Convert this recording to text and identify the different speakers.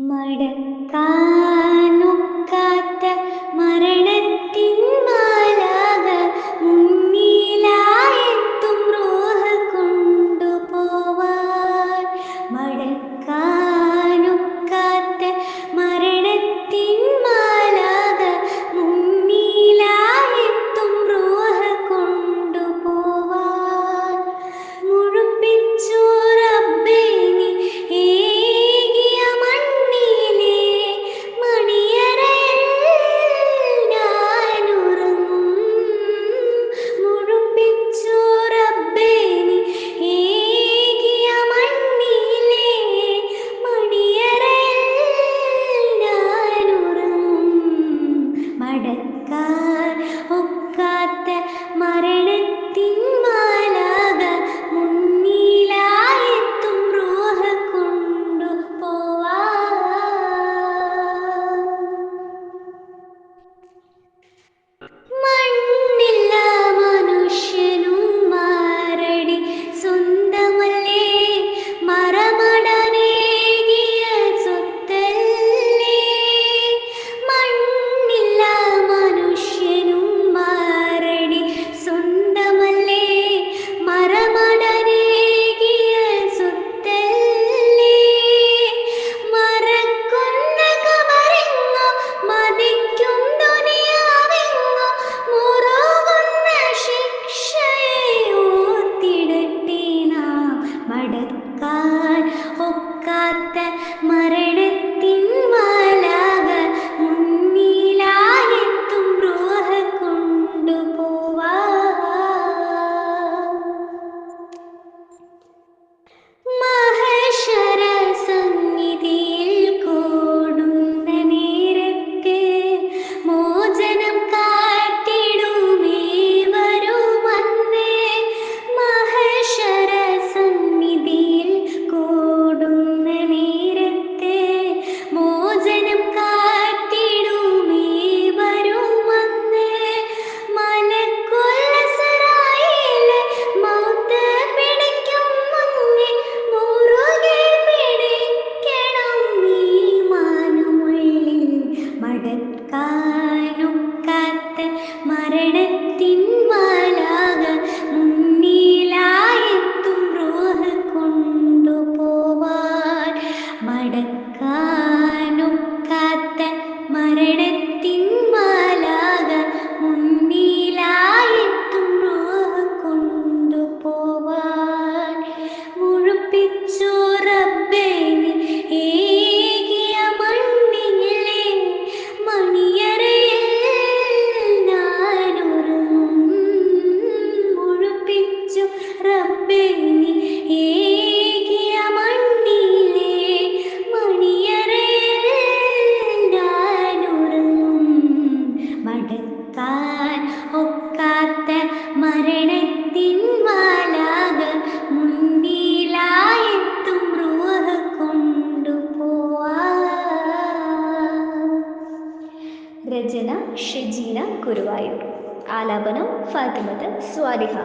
Speaker 1: മടക്കാനൊക്കാത്ത മരണത്തിൻ രചന ഷജീന ഗുരുവായൂർ. ആലാപനം ഫാത്തിമത്ത് സ്വാലിഹ.